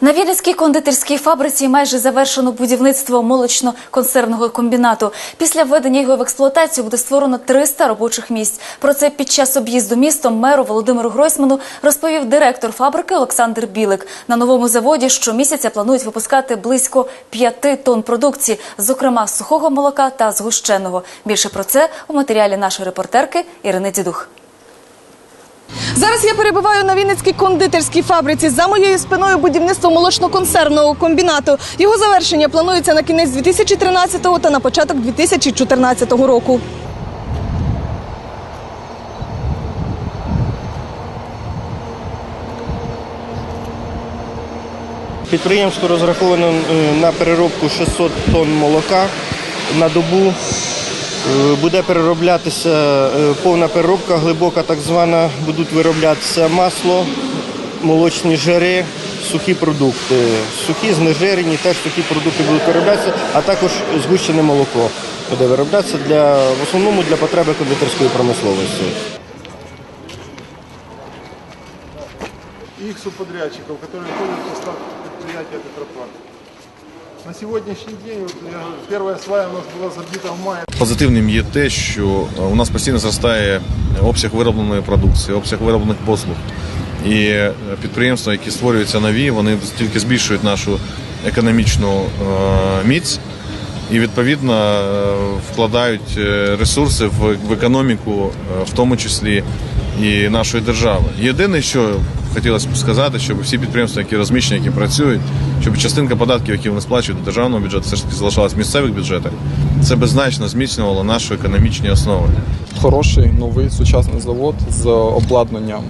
На Вінницькій кондитерській фабриці майже завершено будівництво молочно-консервного комбінату. Після введення його в експлуатацію буде створено 300 робочих місць. Про це під час об'їзду містом меру Володимиру Гройсману розповів директор фабрики Олександр Білик. На новому заводі щомісяця планують випускати близько 5 тонн продукції, зокрема сухого молока та згущеного. Більше про це у матеріалі нашої репортерки Ірини Дідух. Зараз я перебуваю на Вінницькій кондитерській фабриці. За моєю спиною будівництво молочно-консервного комбінату. Його завершення планується на кінець 2013 та на початок 2014 року. Підприємство розраховано е, на переробку 600 тонн молока на добу. Е, Буде перероблятися е, повна переробка, глибока так звана. Будуть вироблятися масло, молочні жири, сухі продукти. Сухі, знежирені, теж сухі продукти будуть вироблятися, а також згущене молоко буде вироблятися для, в основному для потреби кондитерської промисловості. их субподрядчиков, которые входят в состав предприятия Тетрапак. На сегодняшний день, я свая у нас была забита в мае. Позитивним є те, що е, у нас постійно зростає обсяг виробленої продукції, обсяг вироблених послуг. І е, підприємства, які створюються нові, вони тільки збільшують нашу економічну е, міць і відповідно вкладають ресурси в, економіку, в тому числі і нашої держави. Єдине, що хотілося б сказати, щоб всі підприємства, які розміщені, які працюють, щоб частинка податків, які вони сплачують до державного бюджету, все ж таки залишалась в місцевих бюджетах. Це беззначно зміцнювало наші економічні основи. хороший новий сучасний завод з обладнанням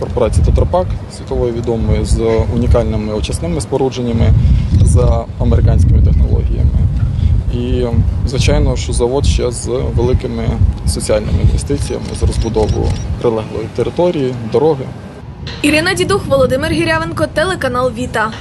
корпорації Тетрапак, світової відомої, з унікальними очисними спорудженнями, з американськими технологіями. І, звичайно, що завод ще з великими соціальними інвестиціями, з розбудовою прилеглої території, дороги. Ірина Дідух, Володимир Гірявенко, телеканал Віта.